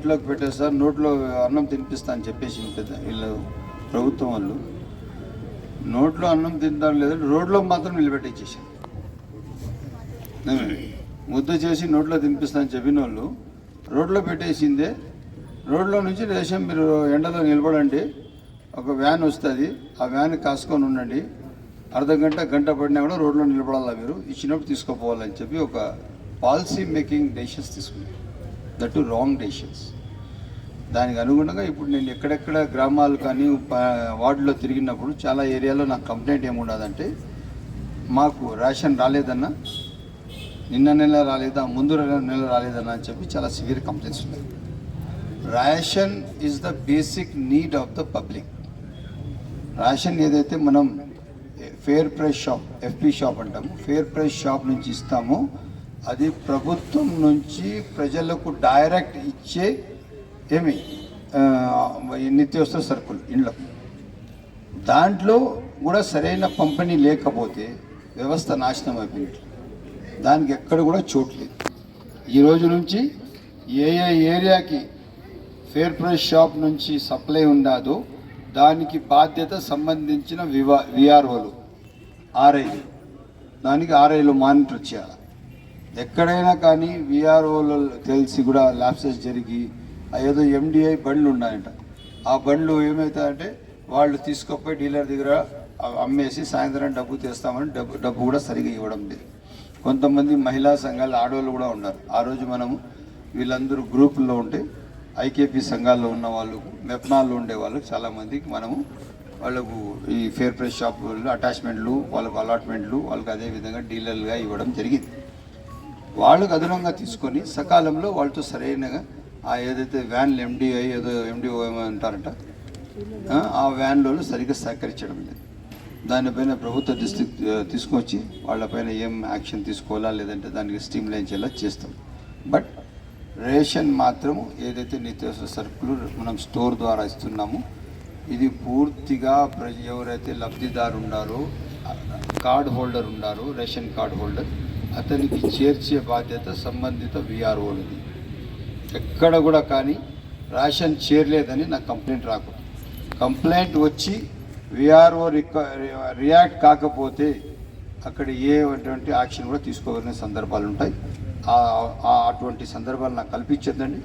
ఇంట్లోకి పెట్టేస్తారు నోట్లో అన్నం తినిపిస్తా అని చెప్పేసి పెద్ద వీళ్ళు ప్రభుత్వం వాళ్ళు. నోట్లో అన్నం తింటారు లేదంటే రోడ్లో మాత్రం నిలబెట్టించేసారు ముద్ద చేసి నోట్లో తినిపిస్తా అని చెప్పిన వాళ్ళు రోడ్లో పెట్టేసిందే. రోడ్లో నుంచి రేషన్ మీరు ఎండలో నిలబడండి. ఒక వ్యాన్ వస్తుంది ఆ వ్యాన్ కాసుకొని ఉండండి. అర్ధ గంట గంట పడినా కూడా రోడ్లో నిలబడాలా మీరు? ఇచ్చినప్పుడు తీసుకోపోవాలని చెప్పి ఒక పాలసీ మేకింగ్ డెసిషన్స్ తీసుకున్నారు దట్ టు రాంగ్ డెసిషన్స్. దానికి అనుగుణంగా ఇప్పుడు నేను ఎక్కడెక్కడ గ్రామాలు కానీ వార్డులో తిరిగినప్పుడు చాలా ఏరియాలో నాకు కంప్లైంట్ ఏముండదంటే మాకు రేషన్ రాలేదన్నా నిన్న నెల రాలేదా ముందు నెల- నెల రాలేదన్నా అని చెప్పి చాలా సివియర్ కంప్లైంట్స్ ఉన్నాయి. Ration is the basic need of the public. Ration ఏదైతే మనం fair price shop F P shop అంటాము ఫేర్ ప్రైస్ షాప్ నుంచి ఇస్తామో అది ప్రభుత్వం నుంచి ప్రజలకు డైరెక్ట్ ఇచ్చే ఏమి నిత్యవసర సరుకులు ఇండ్లకు దాంట్లో కూడా సరైన పంపిణీ లేకపోతే వ్యవస్థ నాశనం అయిపోయినట్లు దానికి ఎక్కడ కూడా చోటు లేదు. ఈ రోజు నుంచి ఏ ఏ ఏరియాకి ఫేర్ ప్రైస్ షాప్ నుంచి సప్లై ఉండదో దానికి బాధ్యత సంబంధించిన వివా విఆర్ఓలు ఆర్ఐలు. దానికి ఆర్ఐలు మానిటర్ చేయాలి? ఎక్కడైనా కానీ విఆర్ఓలు తెలిసి కూడా ల్యాప్సెస్ జరిగి ఏదో ఎండిఐ బండ్లు ఉన్నాయంట. ఆ బండ్లు ఏమవుతాయంటే వాళ్ళు తీసుకుపోయి డీలర్ దగ్గర అమ్మేసి సాయంత్రం డబ్బు తెస్తామని డబ్బు డబ్బు కూడా సరిగా ఇవ్వడం లేదు. కొంతమంది మహిళా సంఘాలు ఆడవాళ్ళు కూడా ఉన్నారు. ఆ రోజు మనము వీళ్ళందరూ గ్రూపుల్లో ఉంటే ఐకేపీ సంఘాల్లో ఉన్న వాళ్ళు మెప్నాల్లో ఉండే వాళ్ళు చాలామందికి మనము వాళ్ళకు ఈ ఫేర్ ప్రైస్ షాపులు అటాచ్మెంట్లు వాళ్ళకు అలాట్మెంట్లు వాళ్ళకి అదే విధంగా డీలర్లుగా ఇవ్వడం జరిగింది. వాళ్ళకు అదనంగా తీసుకొని సకాలంలో వాళ్ళతో సరైనగా ఆ ఏదైతే వ్యాన్లు ఎండిఐ ఏదో ఎండిఓ అంటారట అంటారంట ఆ, ఆ వ్యాన్లో సరిగ్గా సహకరించడం లేదు. దానిపైన ప్రభుత్వ దృష్టి తీసుకొచ్చి వాళ్ళపైన ఏం యాక్షన్ తీసుకోవాలా లేదంటే దానికి స్టీమ్ లైన్ చేయాలా చేస్తాం. బట్ రేషన్ మాత్రము ఏదైతే నిత్యావసర సరుకులు మనం స్టోర్ ద్వారా ఇస్తున్నామో ఇది పూర్తిగా ప్రజ ఎవరైతే లబ్ధిదారు ఉన్నారో కార్డ్ హోల్డర్ ఉన్నారో రేషన్ కార్డ్ హోల్డర్ అతనికి చేర్చే బాధ్యత సంబంధిత విఆర్ఓలది ఎక్కడ కూడా కానీ రేషన్ చేరలేదని నాకు కంప్లైంట్ రాకూడదు కంప్లైంట్ వచ్చి విఆర్ఓ రియాక్ట్ కాకపోతే అక్కడ ఏ అటువంటి యాక్షన్ కూడా తీసుకోగలిగిన సందర్భాలు ఉంటాయి. ఆ- ఆ అటువంటి సందర్భాలు నాకు కల్పించద్దండి.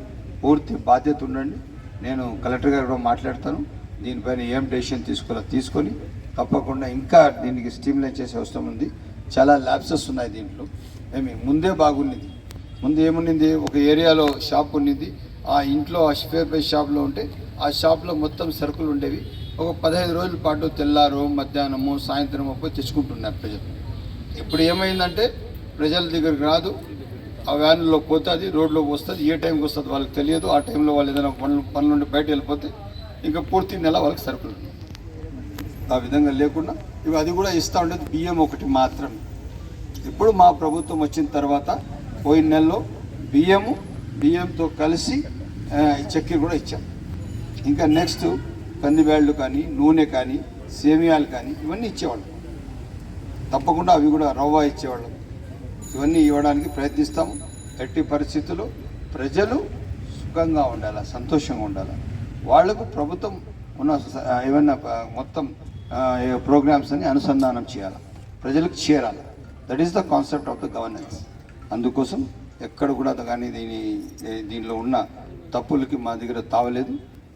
పూర్తి బాధ్యత ఉండండి. నేను కలెక్టర్ గారు కూడా మాట్లాడతాను. దీనిపైన ఏం డెసిషన్ తీసుకోవాలో తీసుకొని తప్పకుండా ఇంకా దీనికి స్టీమ్లైన్ చేసే అవసరం ఉంది. చాలా ల్యాబ్సెస్ ఉన్నాయి దీంట్లో. ఏమి ముందే బాగుండింది. ముందు ఏముండింది? ఒక ఏరియాలో షాప్ ఉన్నింది. ఆ ఇంట్లో ఆ స్పేర్ పై షాప్లో ఉంటే ఆ షాప్లో మొత్తం సరుకులు ఉండేవి. ఒక పదహైదు రోజుల పాటు తెల్లారు మధ్యాహ్నము సాయంత్రం అప్పుడు తెచ్చుకుంటున్నారు ప్రజలు. ఇప్పుడు ఏమైందంటే ప్రజల దగ్గరికి రాదు. ఆ వ్యాన్లో పోతుంది రోడ్లో వస్తుంది. ఏ టైంకి వస్తుంది వాళ్ళకి తెలియదు. ఆ టైంలో వాళ్ళు ఏదైనా పనులు పనుల నుండి బయట వెళ్ళిపోతే ఇంకా పూర్తి నెల వాళ్ళకి సరుకులు ఆ విధంగా లేకుండా ఇవి అది కూడా ఇస్తూ ఉండేది బియ్యం ఒకటి మాత్రమే. ఇప్పుడు మా ప్రభుత్వం వచ్చిన తర్వాత పోయిన నెలలో బియ్యము బియ్యంతో కలిసి చక్కెర కూడా ఇచ్చాం. ఇంకా నెక్స్ట్ కందిబ్యాళ్ళు కానీ నూనె కానీ సేమియాలు కానీ ఇవన్నీ ఇచ్చేవాళ్ళం. తప్పకుండా అవి కూడా రవ్వ ఇచ్చేవాళ్ళం. ఇవన్నీ ఇవ్వడానికి ప్రయత్నిస్తాము. ఎట్టి పరిస్థితుల్లో ప్రజలు సుఖంగా ఉండాలి సంతోషంగా ఉండాలి? వాళ్ళకు ప్రభుత్వం ఉన్న ఏమన్నా మొత్తం ప్రోగ్రామ్స్ అని అనుసంధానం చేయాలి. ప్రజలకు చేరాలి. That is the concept of the governance అందుకోసం ఎక్కడ కూడా కానీ దీని దీనిలో ఉన్న తప్పులకి మా దగ్గర తావలేదు.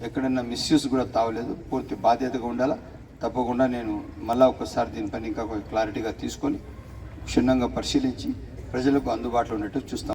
ఎక్కడన్నా మిస్యూస్ కూడా తావలేదు. పూర్తి బాధ్యతగా ఉండాలా? తప్పకుండా నేను మళ్ళీ ఒకసారి దీనిపైన ఇంకా క్లారిటీగా తీసుకొని క్షుణ్ణంగా పరిశీలించి ప్రజలకు అందుబాటులో ఉన్నట్టు చూస్తాను.